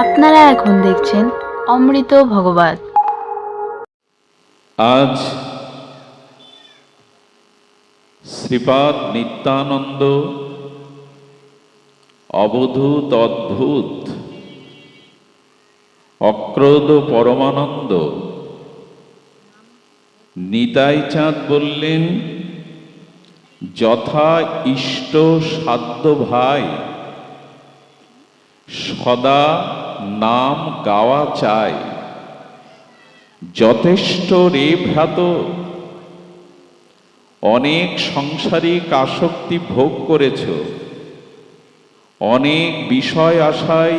আপনারা এখন দেখছেন অমৃত ভগবত। আজ শ্রীপাদ নিত্যানন্দ অবধূত অদ্ভুত অক্রোধ পরমানন্দ নিতাই চাঁদ বললেন, যথা ইষ্ট সাধ্য ভাই, সদা নাম গাওয়া চায় যথেষ্ট রে ভ্রাত অনেক সংসারিক আসক্তি ভোগ করেছ। অনেক বিষয় আশায়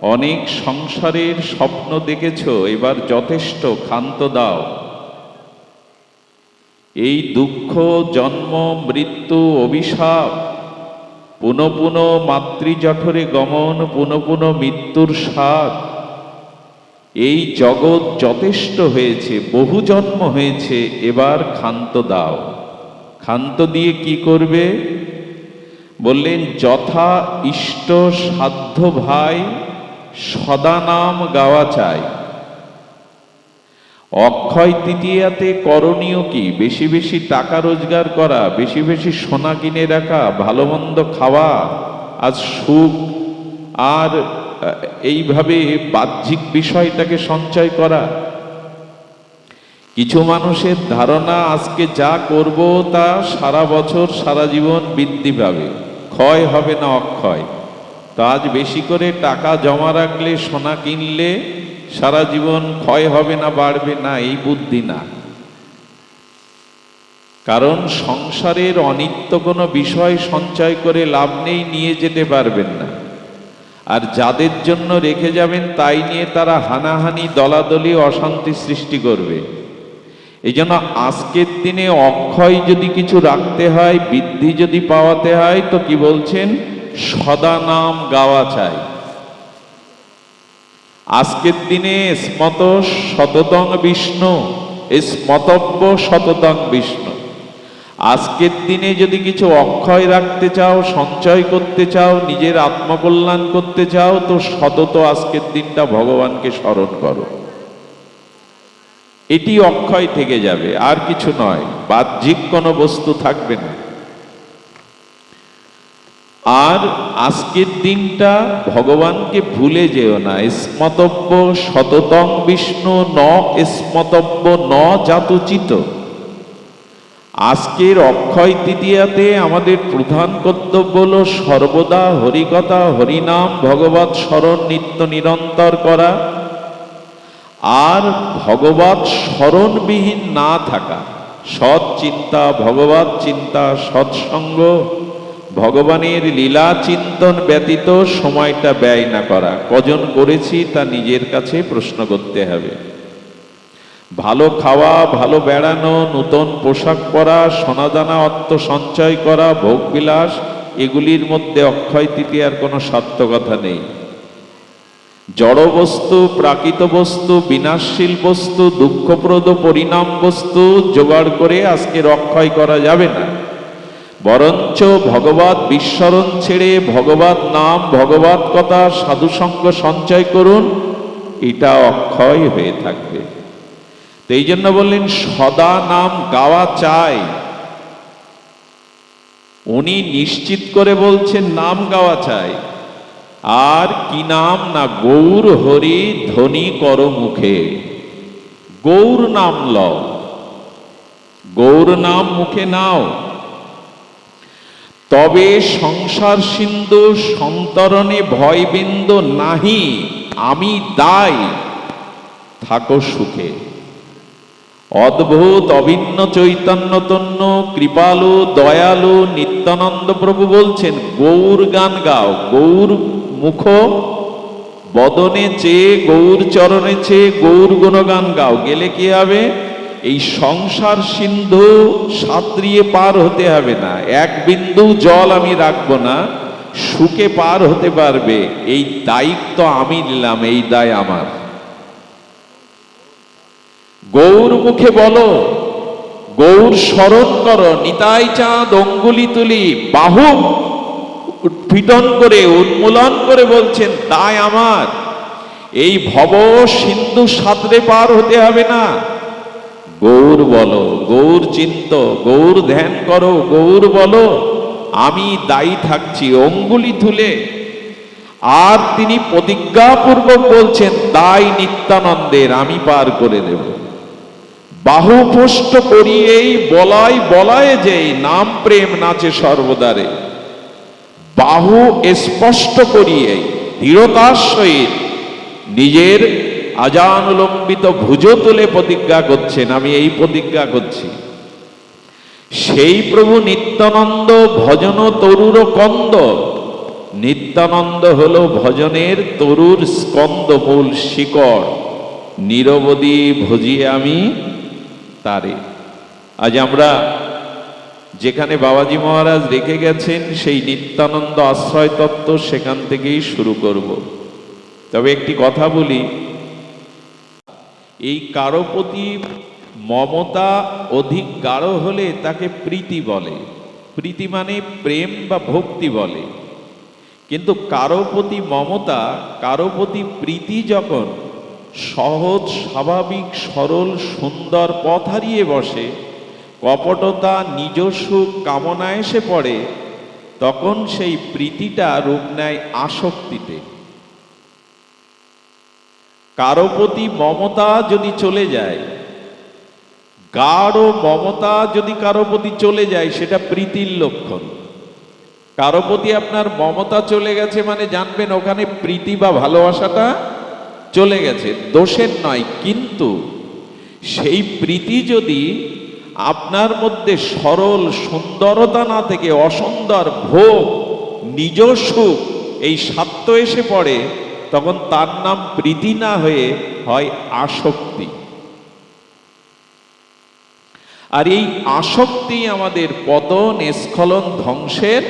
অনেক সংসারের স্বপ্ন দেখেছ, এবার যথেষ্ট ক্ষান্ত দাও। এই দুঃখ, জন্ম, মৃত্যু, অভিশাপ পুনঃ পুনঃ মাতৃজঠরে গমন পুনঃ পুনঃ মৃত্যুর স্বাদ। এই জগৎ যথেষ্ট হয়েছে, বহু জন্ম হয়েছে, এবার ক্ষান্ত দাও। ক্ষান্ত দিয়ে কি করবে? বললেন, যথা ইষ্ট সাধ্য ভাই, সদা নাম গাওয়া চাই। অক্ষয় তৃতীয়াতে করণীয় কি? বেশি বেশি টাকা রোজগার করা, বেশি বেশি সোনা কিনে রাখা, ভালো মন্দ খাওয়া, আজ সুখ, আর এইভাবে বাহ্যিক বিষয়টাকে সঞ্চয় করা। কিছু মানুষের ধারণা, আজকে যা করব তা সারা বছর, সারা জীবন বৃদ্ধি পাবে। ক্ষয় হবে না অক্ষয়। তো আজ বেশি করে টাকা জমা রাখলে, সোনা কিনলে সারা জীবন ক্ষয় হবে না, বাড়বে না, এই বুদ্ধি না। কারণ সংসারের অনিত্য কোনো বিষয় সঞ্চয় করে লাভ নেই, নিয়ে যেতে পারবেন না। আর যাদের জন্য রেখে যাবেন, তাই নিয়ে তারা হানাহানি, দলাদলি, অশান্তি সৃষ্টি করবে। এই জন্য আজকের দিনে অক্ষয় যদি কিছু রাখতে হয়, বৃদ্ধি যদি পাওয়াতে হয়, তো কি বলছেন? সদা নাম গাওয়া চাই। আজকের দিনে স্মত শততং বিষ্ণু, স্মতব্য শততং বিষ্ণু। আজকের দিনে যদি কিছু অক্ষয় রাখতে চাও, সঞ্চয় করতে চাও, নিজের আত্মকল্যাণ করতে চাও, তো সতত আজকের দিনটা ভগবানকে স্মরণ করো। এটি অক্ষয় থেকে যাবে, আর কিছু নয়, বাহ্যিক কোনো বস্তু থাকবে না। আর আজকের দিনটা ভগবানকে ভুলে যেও না। স্মতব্য শততং বিষ্ণু ন স্মতব্য ন জাতুচিত। আজকের অক্ষয় তৃতীয়াতে আমাদের প্রধান কর্তব্য হল সর্বদা হরিকথা, হরিনাম ভগবত স্মরণ, নিত্য নিরন্তর করা। আর ভগবত স্মরণবিহীন না থাকা। সৎ চিন্তা ভগবত চিন্তা, সৎসঙ্গ ভগবানের লীলা চিন্তন ব্যতীত সময়টা ব্যয় না করা। কজন করেছি তা নিজের কাছে প্রশ্ন করতে হবে। ভালো খাওয়া, ভালো বেড়ানো, নূতন পোশাক পরা, সোনাদানা, অর্থ সঞ্চয় করা ভোগবিলাস এগুলির মধ্যে অক্ষয় তৃতীয়ার কোনো সার্থকতা নেই। জড় বস্তু, প্রাকৃত বস্তু, বিনাশশীল বস্তু, দুঃখপ্রদ, পরিণাম বস্তু, জোগাড় করে আজকে রক্ষয় করা যাবে না। বরঞ্চ ভগবত বিস্মরণ ছেড়ে ভগবত নাম, ভগবত কথা সাধুসঙ্গ সঞ্চয় করুন, এটা অক্ষয় হয়ে থাকবে। তো জন্য বললেন, সদা নাম গাওয়া চাই। উনি নিশ্চিত করে বলছেন, নাম গাওয়া চাই। আর কি নাম না, গৌর হরি ধ্বনি কর মুখে। গৌর নাম লও। গৌর নাম মুখে নাও। তবে সংসার সিন্ধু সন্তরণে ভয়বিন্দু নাহি, আমি দায়। থাকো সুখে। অদ্ভুত অভিন্ন চৈতন্যতন্য কৃপালু, দয়ালু নিত্যানন্দ প্রভু বলছেন, গৌর গান গাও, গৌর মুখ। বদনে চেয়ে, গৌর চরণে চেয়ে, গৌর গুণগান গাও। গেলে কি হবে? এই সংসার সিন্ধু সাঁতরিয়ে পার হতে হবে না। এক বিন্দু জল আমি রাখব না, সুখে পার হতে পারবে। এই দায়িত্ব আমি নিলাম, এই দায় আমার। গৌর মুখে বলো, গৌর স্মরণ করো, নিতাই চাঁদ অঙ্গুলি তুলি, বাহু উৎপিটন করে, উন্মূলন করে বলছেন তাই আমার। এই ভব সিন্ধু সাঁতরে পার হতে হবে না। গৌর বলো, গৌর চিন্ত গৌর ধ্যান করো, গৌর বলো, আমি দায়ী থাকছি অঙ্গুলি তুলে আর তিনি প্রতিজ্ঞাপূর্বক বলছেন, দায় নিত্যানন্দের, আমি পার করে দেব। বাহু পোষ্ট করিয়েই বলাই বলায় যে নাম প্রেম নাচে সর্বদারে। বাহু স্পষ্ট করিয়েই, দৃঢ়তার সহিত নিজের আজানুলম্বিত ভুজ তুলে প্রতিজ্ঞা করছেন, আমি এই প্রতিজ্ঞা করছি। সেই প্রভু নিত্যানন্দ ভজন তরুর কন্দ। নিত্যানন্দ হলো ভজনের তরুর স্কন্দ মূল শিকড়। নিরবধি ভজিয়ে আমি তারে। আজ আমরা যেখানে বাবাজি মহারাজ রেখে গেছেন, সেই নিত্যানন্দ আশ্রয় তত্ত্ব সেখান থেকেই শুরু করব। তবে একটি কথা বলি এই কারও প্রতি মমতা অধিক গাঢ় হলে তাকে প্রীতি বলে। প্রীতি মানে প্রেম বা ভক্তি বলে। কিন্তু কারও প্রতি মমতা, কারও প্রতি প্রীতি যখন সহজ, স্বাভাবিক, সরল, সুন্দর পথ হারিয়ে বসে, কপটতা, নিজস্ব কামনা এসে পড়ে, তখন সেই প্রীতিটা রূপ নেয় আসক্তিতে। কারও প্রতি মমতা যদি চলে যায়, গাঢ় মমতা যদি কারও প্রতি চলে যায়, সেটা প্রীতির লক্ষণ। কারও প্রতি আপনার মমতা চলে গেছে মানে জানবেন ওখানে প্রীতি বা ভালোবাসাটা চলে গেছে, দোষের নয়, কিন্তু সেই প্রীতি যদি আপনার মধ্যে সরল সুন্দরতা না থেকে অসুন্দর ভোগ নিজ সুখ এই সাত্য এসে পড়ে তখন তার নাম প্রীতি না হয়ে হয় আসক্তি। আর এই আসক্তি আমাদের পতন, স্খলন, ধ্বংসের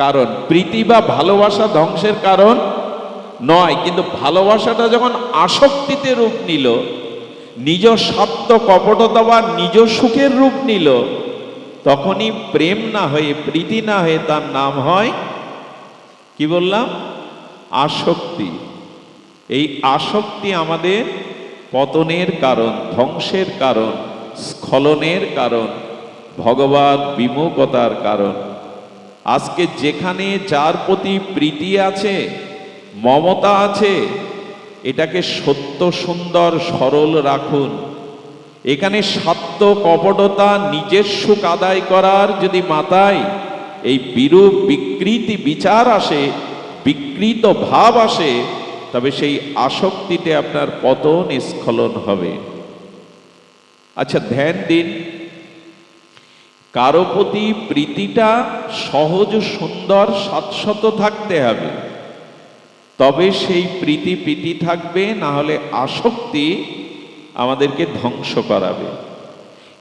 কারণ। প্রীতি বা ভালোবাসা ধ্বংসের কারণ নয়, কিন্তু ভালোবাসাটা যখন আসক্তিতে রূপ নিল, নিজ স্বার্থ কপটতা বা নিজ সুখের রূপ নিল, তখনই প্রেম না হয়ে প্রীতি না হয়ে তার নাম হয়, কি বললাম? আসক্তি। এই আসক্তি আমাদের পতনের কারণ, ধ্বংসের কারণ, স্খলনের কারণ, ভগবান বিমুখতার কারণ। আজকে যেখানে যার প্রতি প্রীতি আছে, মমতা আছে, এটাকে সত্য, সুন্দর, সরল রাখুন। এখানে সত্য, কপটতা নিজের সুখ আদায় করার যদি মাথায় এই বিরূপ বিকৃতি বিচার আসে বিকৃত ভাব আসে, তবে সেই আসক্তিতে আপনার পতন স্খলন হবে। আচ্ছা ধ্যান দিন। কারও প্রতি প্রীতিটা সহজ সুন্দর সাতশত থাকতে হবে। তবে সেই প্রীতি প্রীতি থাকবে, না হলে আসক্তি আমাদেরকে ধ্বংস করাবে।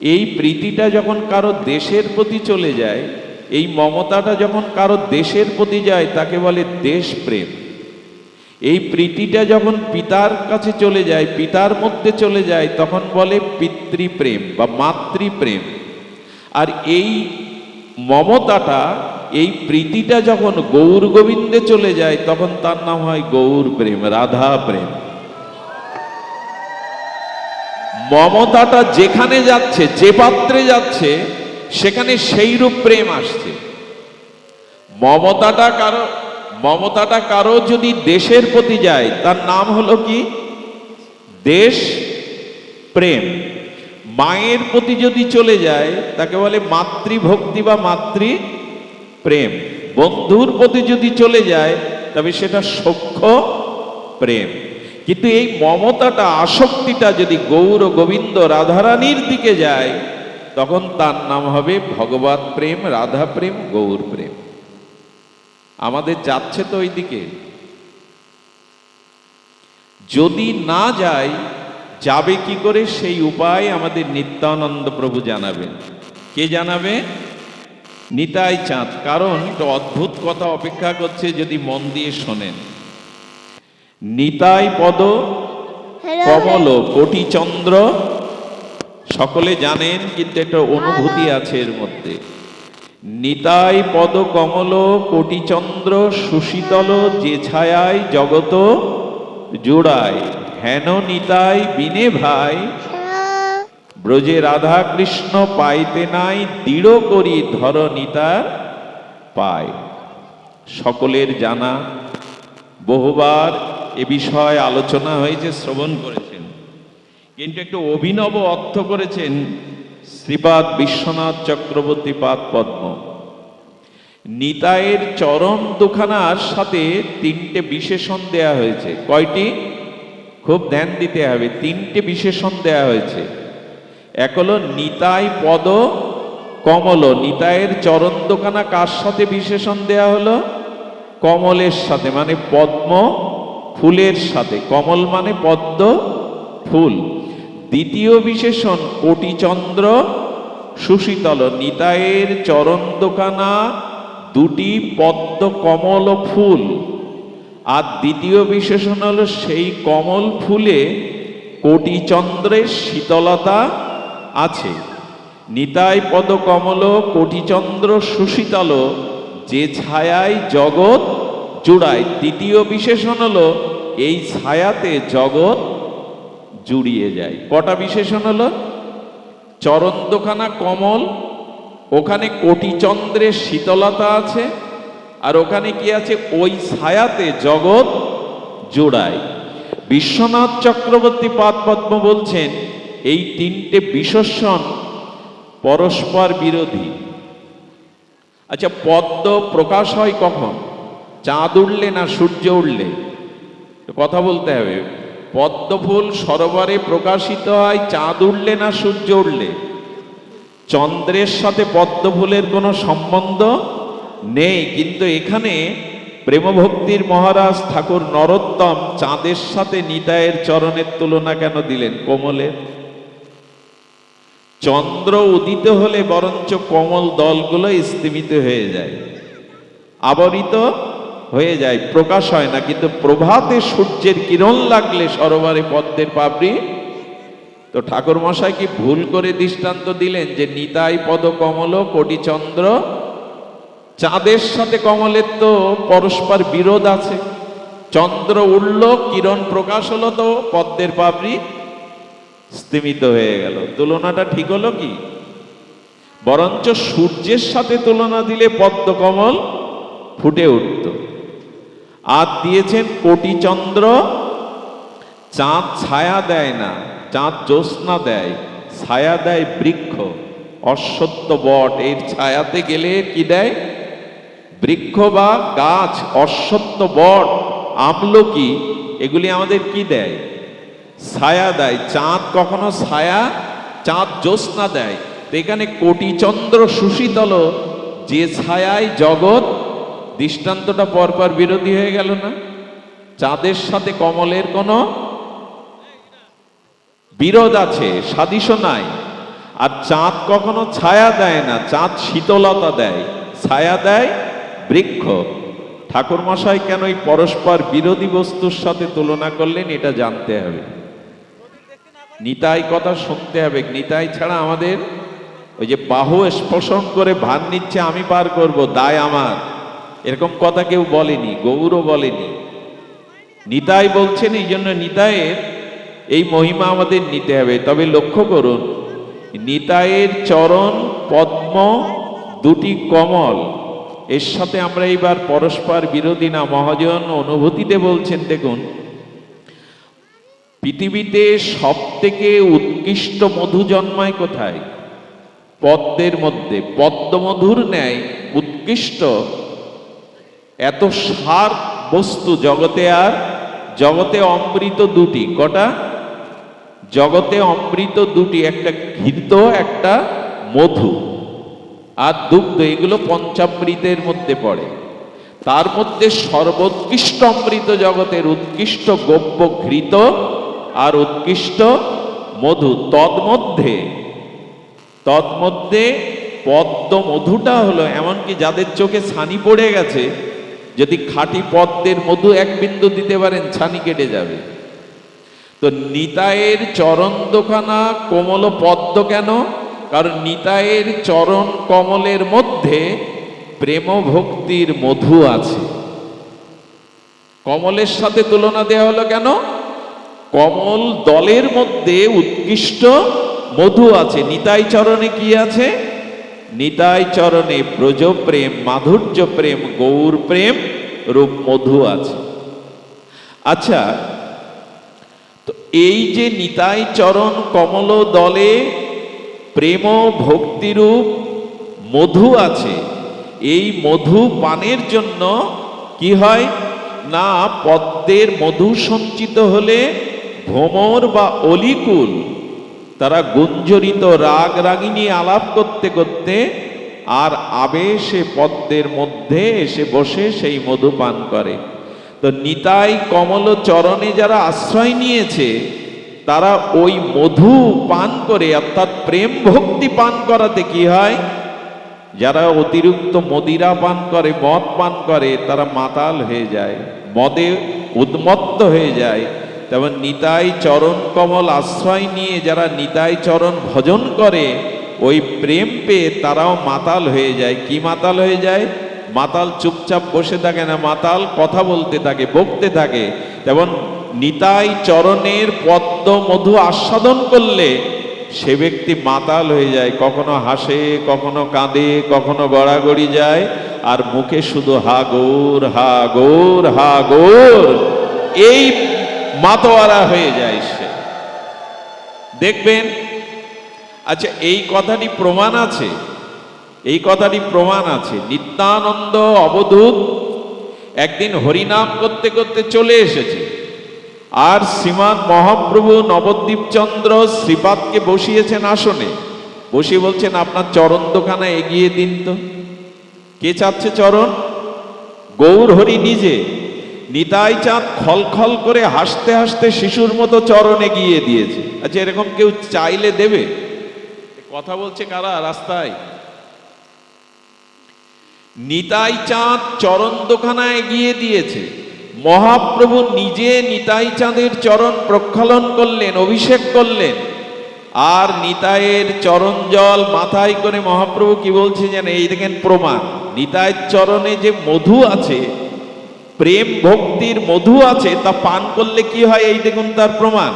এই প্রীতিটা যখন কারও দেশের প্রতি চলে যায় এই মমতাটা যখন কারও দেশের প্রতি যায়, তাকে বলে দেশপ্রেম। এই প্রীতিটা যখন পিতার কাছে চলে যায়, পিতার মধ্যে চলে যায়, তখন বলে পিতৃপ্রেম বা মাতৃপ্রেম। আর এই মমতাটা, এই প্রীতিটা যখন গৌর গোবিন্দে চলে যায়, তখন তার নাম হয় গৌর প্রেম, রাধা প্রেম। মমতাটা যেখানে যাচ্ছে, যে পাত্রে যাচ্ছে সেখানে সেই রূপ প্রেম আসছে। মমতাটা কারও মমতাটা কারও যদি দেশের প্রতি যায়, তার নাম হলো কি? দেশ প্রেম। মায়ের প্রতি যদি চলে যায়, তাকে বলে মাতৃভক্তি বা মাতৃ প্রেম। বন্ধুর প্রতি যদি চলে যায়, তবে সেটা সখ্য প্রেম। কিন্তু এই মমতাটা, আসক্তিটা যদি গৌর গোবিন্দ রাধারানীর দিকে যায় তখন তার নাম হবে ভগবত প্রেম রাধা প্রেম গৌর প্রেম। আমাদের যাচ্ছে তো ওই দিকে যদি না যায় যাবে কি করে? সেই উপায় আমাদের নিত্যানন্দ প্রভু জানাবেন। কে জানাবে? নিতাই চাঁদ। কারণ একটা অদ্ভুত কথা অপেক্ষা করছে যদি মন দিয়ে শোনেন। নিতাই পদ কমল কোটি চন্দ্র সকলে জানেন কিন্তু একটা অনুভূতি আছে এর মধ্যে। নিতাই পদ কমল কোটিচন্দ্র, সুশীতল, যে ছায়ায় জগত জোড়ায়। হেন নিতাই বিনে ভাই। ব্রজে রাধা কৃষ্ণ পাইতে নাই, দৃঢ় করি ধর নিতার পায় সকলের জানা। বহুবার এ বিষয়ে আলোচনা হয়েছে, শ্রবণ করেছেন। কিন্তু একটু অভিনব অর্থ করেছেন শ্রীপাদ বিশ্বনাথ চক্রবর্তী পাদ পদ্ম। নিতায়ের চরম দুখানার সাথে তিনটে বিশেষণ দেয়া হয়েছে। কয়টি? খুব ধ্যান দিতে হবে, তিনটে বিশেষণ দেয়া হয়েছে। এক হলো নিতাই পদ, কমল। নিতায়ের চরণ দোকানা কার সাথে বিশেষণ দেয়া হলো? কমলের সাথে মানে পদ্ম ফুলের সাথে। কমল মানে পদ্ম ফুল। দ্বিতীয় বিশেষণ কোটিচন্দ্র সুশীতল নিতায়ের চরণ দোকানা দুটি পদ্ম কমল ফুল। আর দ্বিতীয় বিশেষণ হল সেই কমল ফুলে কোটিচন্দ্রের শীতলতা আছে। নিতাই পদ কমল কোটিচন্দ্র সুশীতল, যে ছায়ায় জগৎ জুড়ায়। তৃতীয় বিশেষণ হল, এই ছায়াতে জগৎ জুড়িয়ে যায়। কটা বিশেষণ হলো? চরন্দখানা কমল, ওখানে কোটিচন্দ্রের শীতলতা আছে, আর ওখানে কি আছে? ওই ছায়াতে জগৎ জোড়ায়। বিশ্বনাথ চক্রবর্তী পাদ পদ্ম বলছেন, এই তিনটে বিশেষণ পরস্পর বিরোধী। আচ্ছা পদ্ম প্রকাশ হয় কখন? চাঁদ উঠলে না সূর্য উঠলে কথা বলতে হবে। পদ্ম ফুল সরোবরে প্রকাশিত হয়, চাঁদ উঠলে না সূর্য উঠলে চন্দ্রের সাথে পদ্ম ফুলের কোনো সম্বন্ধ নেই, কিন্তু এখানে প্রেমভক্তির মহারাজ ঠাকুর নরোত্তম চাঁদের সাথে নিতায়ের চরণের তুলনা কেন দিলেন কোমলের চন্দ্র উদিত হলে বরঞ্চ কমল দলগুলো স্তিমিত হয়ে যায়। আবরিত হয়ে যায়, প্রকাশ হয় না, কিন্তু প্রভাতে সূর্যের কিরণ লাগলে সরোবরে পদ্মের পাপড়ি। তো ঠাকুর মশাই কি ভুল করে দৃষ্টান্ত দিলেন যে নিতাই পদ কমল কোটিচন্দ্র? চাঁদের সাথে কমলের তো পরস্পর বিরোধ আছে। চন্দ্র উঠল কিরণ প্রকাশ হলো তো পদ্মের পাপড়ি। স্তিমিত হয়ে গেল। তুলনাটা ঠিক হলো কি? বরঞ্চ সূর্যের সাথে তুলনা দিলে পদ্মকমল ফুটে উঠত। আর দিয়েছেন কোটি চন্দ্র। চাঁদ ছায়া দেয় না, চাঁদ জ্যোৎস্না দেয়, ছায়া দেয় বৃক্ষ। অশ্বত্থ বট, এর ছায়াতে গেলে কি দেয়? বৃক্ষ বা গাছ, অশ্বত্থ বট আমলকি এগুলি আমাদের কি দেয়? ছায়া দেয়। চাঁদ কখনো ছায়া, চাঁদ জ্যোৎস্না দেয়। এখানে কোটি চন্দ্র সুশীতল, যে ছায়ায় জগৎ দৃষ্টান্তটা পরপর বিরোধী হয়ে গেল না? চাঁদের সাথে কমলের কোনো বিরোধ আছে সাদিশও নাই। আর চাঁদ কখনো ছায়া দেয় না, চাঁদ শীতলতা দেয়। ছায়া দেয় বৃক্ষ। ঠাকুর মশাই কেন এই পরস্পর বিরোধী বস্তুর সাথে তুলনা করলেন, এটা জানতে হবে। নিতাই কথা শুনতে হবে। নিতাই ছাড়া আমাদের ওই যে বাহু স্পর্শন করে ভান নিচ্ছে, আমি পার করব, দায় আমার। এরকম কথা কেউ বলেনি, গৌরও বলেনি। নিতাই বলছেন, এই জন্য নিতায়ের এই মহিমা আমাদের নিতে হবে। তবে লক্ষ্য করুন নিতায়ের চরণ, পদ্ম দুটি কমল। এর সাথে আমরা এইবার পরস্পর বিরোধী না, মহাজন অনুভূতিতে বলছেন, দেখুন, পৃথিবীতে সব থেকে উৎকৃষ্ট মধু জন্মায় কোথায়? পদ্মের মধ্যে। পদ্মমধুর ন্যায় উৎকৃষ্ট এত সার বস্তু জগতে আর, জগতে অমৃত দুটি, কটা? জগতে অমৃত দুটি, একটা ঘৃত, একটা মধু। আর দুগ্ধ, এগুলো পঞ্চামৃতের মধ্যে পড়ে। তার মধ্যে সর্বোৎকৃষ্ট অমৃত জগতের উৎকৃষ্ট গব্য ঘৃত আর উৎকৃষ্ট মধু। তন্মধ্যে তন্মধ্যে পদ্ম মধুটা হলো এমনকি যাদের চোখে ছানি পড়ে গেছে যদি খাঁটি পদ্মের মধু এক বিন্দু দিতে পারেন, ছানি কেটে যাবে। তো নিতায়ের চরণ দোকানা কোমল পদ্ম কেন? কারণ নিতায়ের চরণ কমলের মধ্যে প্রেম ভক্তির মধু আছে। কমলের সাথে তুলনা দেওয়া হলো কেন? কমল দলের মধ্যে উৎকৃষ্ট মধু আছে। নিতাই চরণে কি আছে? নিতাই চরণে ব্রজ প্রেম, মাধুর্য প্রেম, গৌর প্রেম রূপ মধু আছে। আচ্ছা তো এই যে নিতাই চরণ কমল দলে প্রেম ভক্তিরূপ মধু আছে, এই মধু পানের জন্য কি হয়? না, পদ্মের মধু সঞ্চিত হলে ভ্রমর বা অলিকুল তারা গুঞ্জরিত রাগ রাগিনী আলাপ করতে করতে আর আবেশে পদ্মের মধ্যে এসে বসে সেই মধু পান করে। তো নিতাই কমল চরণে যারা আশ্রয় নিয়েছে, তারা ওই মধু পান করে, অর্থাৎ প্রেম ভক্তি পান করাতে কি হয়? যারা অতিরিক্ত মদিরা পান করে, মদ পান করে, তারা মাতাল হয়ে যায়, মদে উন্মত্ত হয়ে যায়। তেমন নিতাই চরণ কমল আশ্রয় নিয়ে যারা নিতাই চরণ ভজন করে, ওই প্রেম পেয়ে তারাও মাতাল হয়ে যায়। কি মাতাল হয়ে যায়? মাতাল চুপচাপ বসে থাকে না, মাতাল কথা বলতে থাকে, বকতে থাকে। তেমন নিতাই চরণের পদ্ম মধু আস্বাদন করলে সে ব্যক্তি মাতাল হয়ে যায়, কখনো হাসে, কখনো কাঁদে, কখনো গড়াগড়ি যায়, আর মুখে শুধু হা গোর হা গোর হা গোর এই মাতোয়ারা হয়ে যায় সে। দেখবেন আচ্ছা এই কথাটি প্রমাণ আছে? এই কথাটি প্রমাণ আছে। নিত্যানন্দ অবধূত একদিন হরিনাম করতে করতে চলে এসেছে। আর শ্রীমান মহাপ্রভু নবদ্বীপ চন্দ্র শ্রীপাদকে বসিয়েছেন আসনে। বসিয়ে বলছেন, আপনার চরণ দোকানে এগিয়ে দিন তো। কে চাচ্ছে চরণ? গৌর হরি নিজে। নিতাই চাঁদ খলখল করে হাসতে হাসতে শিশুর মতো চরণে এগিয়ে দিয়েছে। আচ্ছা এরকম কেউ চাইলে দেবে? কথা বলছে কারা রাস্তায়? নিতাই চাঁদ চরণ দোকানায় এগিয়ে দিয়েছে। মহাপ্রভু নিজে নিতাই চাঁদের চরণ প্রক্ষালন করলেন, অভিষেক করলেন। আর নিতাইয়ের চরণ জল মাথায় করে মহাপ্রভু কি বলছে যেন, এই দেখেন প্রমাণ। নিতাইয়ের চরণে যে মধু আছে প্রেম ভক্তির মধু আছে, তা পান করলে কি হয়? এই দেখুন তার প্রমাণ।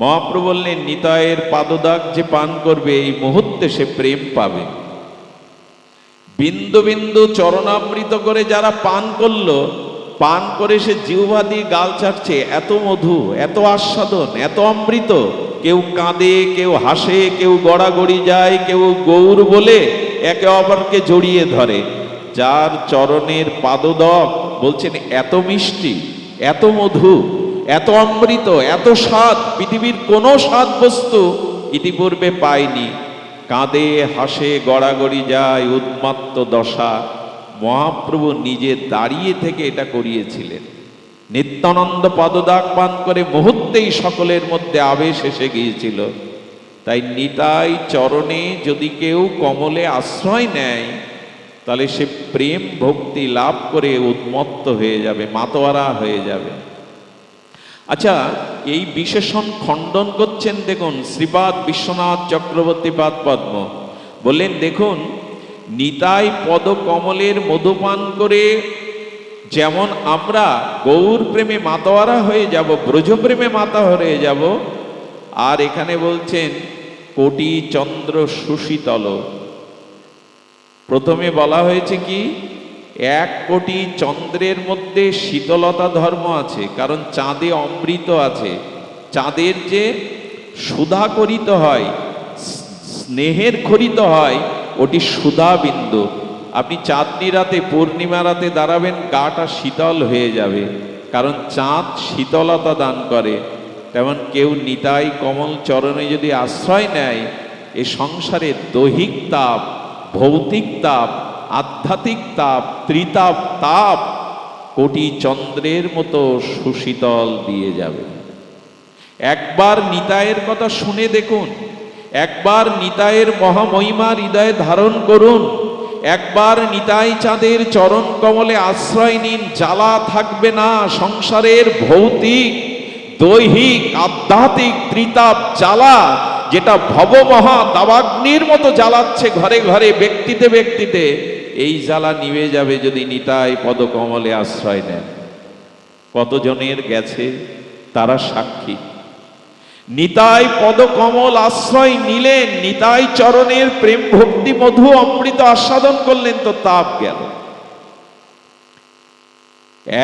মহাপ্রভু বললেন নিতায়ের পাদদাগ যে পান করবে, এই মুহূর্তে সে প্রেম পাবে। বিন্দু বিন্দু চরণামৃত করে যারা পান করল, পান করে সে জিহ্বা দিয়ে গাল চাটছে এত মধু, এত আস্বাদন, এত অমৃত। কেউ কাঁদে, কেউ হাসে, কেউ গড়াগড়ি যায়, কেউ গৌর বলে একে অপরকে জড়িয়ে ধরে। যার চরণের পাদদক বলছেন, এত মিষ্টি, এত মধু, এত অমৃত, এত স্বাদ, পৃথিবীর কোনো স্বাদ বস্তু ইতিপূর্বে পায়নি কাঁদে, হাসে, গড়াগড়ি যায়, উন্মাত্ত দশা। মহাপ্রভু নিজে দাঁড়িয়ে থেকে এটা করিয়েছিলেন। নিত্যানন্দ পদদাগ পান করে মুহূর্তেই সকলের মধ্যে আবেশ এসে গিয়েছিল। তাই নিতাই চরণে যদি কেউ কমলে আশ্রয় নেয় তাহলে সে প্রেম ভক্তি লাভ করে উন্মত্ত হয়ে যাবে, মাতোয়ারা হয়ে যাবে। আচ্ছা এই বিশেষণ খণ্ডন করছেন দেখুন শ্রীপাদ বিশ্বনাথ চক্রবর্তী পাদ পদ্ম। বললেন, দেখুন, নিতাই পদ কমলের মধুপান করে যেমন আমরা গৌর প্রেমে মাতোয়ারা হয়ে যাব ব্রজপ্রেমে মাতা হয়ে যাব, আর এখানে বলছেন, কোটি চন্দ্র সুশীতল। প্রথমে বলা হয়েছে কি, এক কোটি চন্দ্রের মধ্যে শীতলতা ধর্ম আছে, কারণ চাঁদে অমৃত আছে। চাঁদের যে সুধা করিত হয়, স্নেহের খরিত হয়, ওটি সুধা বিন্দু আপনি চাঁদনি রাতে, পূর্ণিমা রাতে দাঁড়াবেন, গাটা শীতল হয়ে যাবে, কারণ চাঁদ শীতলতা দান করে। তেমন কেউ নিতাই কমল চরণে যদি আশ্রয় নেয়, এ সংসারে দৈহিক তাপ ভৌতিক তাপ, আধ্যাত্মিক তাপ, ত্রিতাপ, তাপ কোটি চন্দ্রের মতো সুশীতল দিয়ে যাবে। একবার নিতায়ের কথা শুনে দেখুন, একবার নিতায়ের মহামহিমা হৃদয়ে ধারণ করুন, একবার নিতাই চাঁদের চরণ কমলে আশ্রয় নিন, জ্বালা থাকবে না, সংসারের ভৌতিক, দৈহিক, আধ্যাত্মিক, ত্রিতাপ, জ্বালা যেটা ভবমহা দাবাগ্নির মতো জ্বালাচ্ছে ঘরে ঘরে ব্যক্তিতে ব্যক্তিতে, এই জ্বালা নিভে যাবে যদি নিতাই পদকমলে আশ্রয় নেন। কতজনের গেছে তারা সাক্ষী। নিতাই পদকমল আশ্রয় নিলেন, নিতাই চরণের প্রেম ভক্তি মধু অমৃত আস্বাদন করলেন, তো তাপ গেল।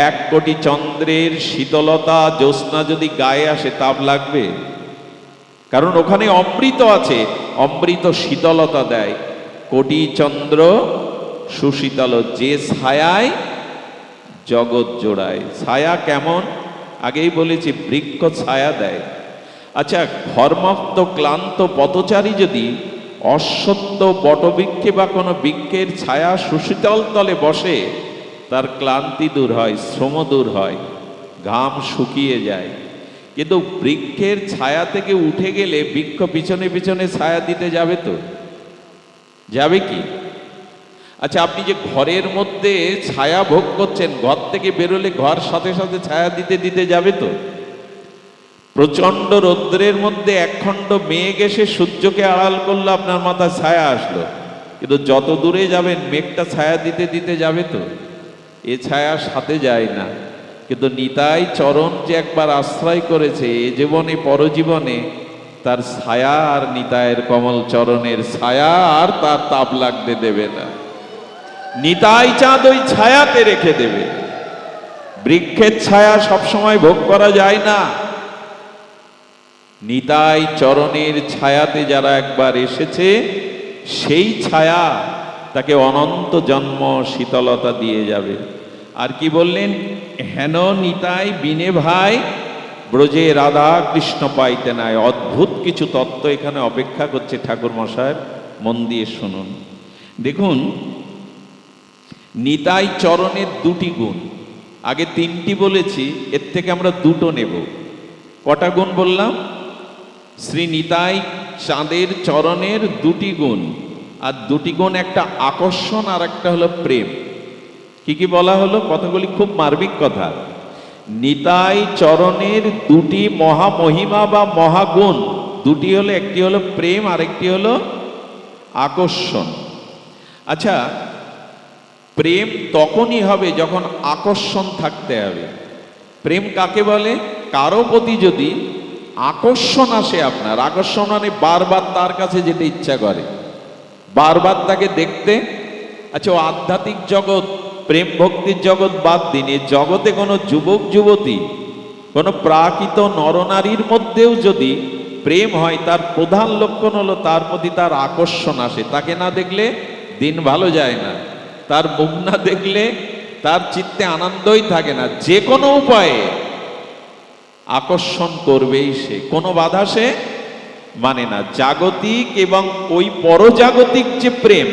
এক কোটি চন্দ্রের শীতলতা, জ্যোৎস্না যদি গায়ে আসে, তাপ লাগবে? কারণ ওখানে অমৃত আছে। অমৃত শীতলতা দেয়। কোটি চন্দ্র সুশীতল, যে ছায়ায় জগৎ জোড়ায়। ছায়া কেমন? আগেই বলেছি, বৃক্ষ ছায়া দেয়। আচ্ছা ঘর্মাক্ত ক্লান্ত পথচারী যদি অসত্য বটবৃক্ষে বা কোনো বৃক্ষের ছায়া সুশীতল তলে বসে, তার ক্লান্তি দূর হয়, শ্রম দূর হয়, ঘাম শুকিয়ে যায়। কিন্তু বৃক্ষের ছায়া থেকে উঠে গেলে বৃক্ষ পিছনে পিছনে ছায়া দিতে যাবে তো? যাবে কি? আচ্ছা আপনি যে ঘরের মধ্যে ছায়া ভোগ করছেন, ঘর থেকে বেরোলে ঘর সাথে সাথে ছায়া দিতে দিতে যাবে তো? প্রচণ্ড রৌদ্রের মধ্যে একখণ্ড মেঘ এসে সূর্যকে আড়াল করল, আপনার মাথায় ছায়া আসলো। কিন্তু যত দূরে যাবেন, মেঘটা ছায়া দিতে দিতে যাবে তো? এ ছায়া সাথে যায় না। কিন্তু নিতাই চরণ যে একবার আশ্রয় করেছে এ জীবনে, পরজীবনে, তার ছায়া আর নিতায়ের কমল চরণের ছায়া আর তার তাপ লাগতে দেবে না। নিতাই চাঁদ ওই ছায়াতে রেখে দেবে। বৃক্ষের ছায়া সবসময় ভোগ করা যায় না। নিতাই চরণের ছায়াতে যারা একবার এসেছে, সেই ছায়া তাকে অনন্ত জন্ম শীতলতা দিয়ে যাবে। আর কি বললেন? হেন নিতাই বিনে ভাই, ব্রজে রাধা কৃষ্ণ পাইতে নাই। অদ্ভুত কিছু তত্ত্ব এখানে অপেক্ষা করছে ঠাকুর মশায়ের মন দিয়ে শুনুন। দেখুন, নিতাই চরণের দুটি গুণ। আগে তিনটি বলেছি, এর থেকে আমরা দুটো নেব। কটা গুণ বললাম? শ্রী নিতাই চাঁদের চরণের দুটি গুণ। আর দুটি গুণ একটা আকর্ষণ আর একটা হলো প্রেম। কি কি বলা হলো? কথাগুলি খুব মার্মিক কথা। নিতাই চরণের দুটি মহামহিমা বা মহাগুণ। দুটি হলো, একটি হলো প্রেম আর একটি হলো আকর্ষণ। আচ্ছা প্রেম তখনই হবে যখন আকর্ষণ থাকতে হবে। প্রেম কাকে বলে? কারও প্রতি যদি আকর্ষণ আসে আপনার, আকর্ষণ মানে বারবার তার কাছে যেতে ইচ্ছা করে। বারবার তাকে দেখতে। আচ্ছা আধ্যাত্মিক জগৎ প্রেম ভক্তির জগৎ বাদ দিন জগতে কোনো যুবক, যুবতী, কোনো প্রাকৃত নরনারীর মধ্যেও যদি প্রেম হয়, তার প্রধান লক্ষণ হলো তার প্রতি তার আকর্ষণ আসে। তাকে না দেখলে দিন ভালো যায় না। তার মুখ না দেখলে তার চিত্তে আনন্দই থাকে না। যে কোনো উপায়ে আকর্ষণ করবেই সে। কোনো বাধা সে মানে না। জাগতিক এবং ওই পরজাগতিক যে প্রেম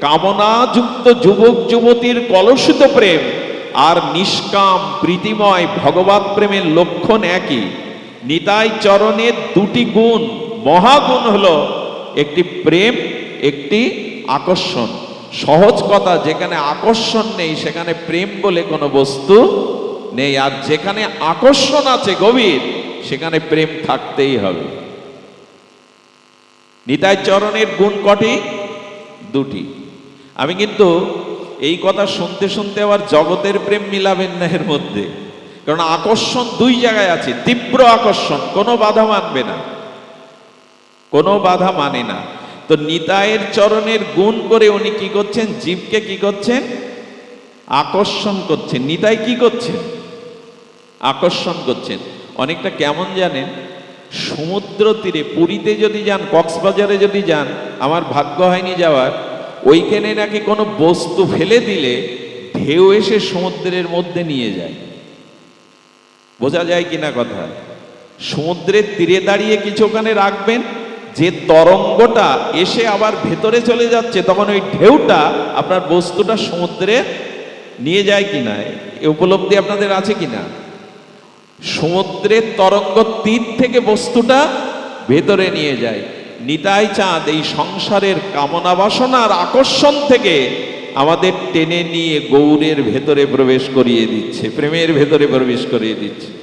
কামনাযুক্ত যুবক, যুবতীর কলসিত প্রেম আর নিষ্কাম, প্রীতিময়, ভগবত প্রেমের লক্ষণ একই। নিতাই চরণের দুটি গুণ, মহাগুণ হলো একটি প্রেম, একটি আকর্ষণ। সহজ কথা, যেখানে আকর্ষণ নেই, সেখানে প্রেম বলে কোনো বস্তু নেই। আর যেখানে আকর্ষণ আছে গভীর, সেখানে প্রেম থাকতেই হবে। নিতাই চরণের গুণ কটি? দুটি। আমি কিন্তু এই কথা শুনতে শুনতে আবার জগতের প্রেম মিলাবেন না এর মধ্যে। কারণ আকর্ষণ দুই জায়গায় আছে, তীব্র আকর্ষণ, কোনো বাধা মানবে না। কোনো বাধা মানে না। তো নিতায়ের চরণের গুণ করে উনি কি করছেন? জীবকে কি করছেন? আকর্ষণ করছেন। নিতাই কি করছেন? আকর্ষণ করছেন। অনেকটা কেমন জানেন? সমুদ্র তীরে পুরীতে যদি যান, কক্সবাজারে যদি যান, আমার ভাগ্য হয়নি যাওয়ার। ওইখানে নাকি কোনো বস্তু ফেলে দিলে ঢেউ এসে সমুদ্রের মধ্যে নিয়ে যায়। বোঝা যায় কিনা কথা? সমুদ্রের তীরে দাঁড়িয়ে কিছু ওখানে রাখবেন, যে তরঙ্গটা এসে আবার ভেতরে চলে যাচ্ছে, তখন ওই ঢেউটা আপনার বস্তুটা সমুদ্রে নিয়ে যায় কি কিনা? এ উপলব্ধি আপনাদের আছে কিনা? সমুদ্রের তরঙ্গ তীর থেকে বস্তুটা ভেতরে নিয়ে যায়। নিতাই চাঁদ এই সংসারের কামনা বাসনার আকর্ষণ থেকে আমাদের টেনে নিয়ে গৌরের ভেতরে প্রবেশ করিয়ে দিচ্ছে, প্রেমের ভেতরে প্রবেশ করিয়ে দিচ্ছে।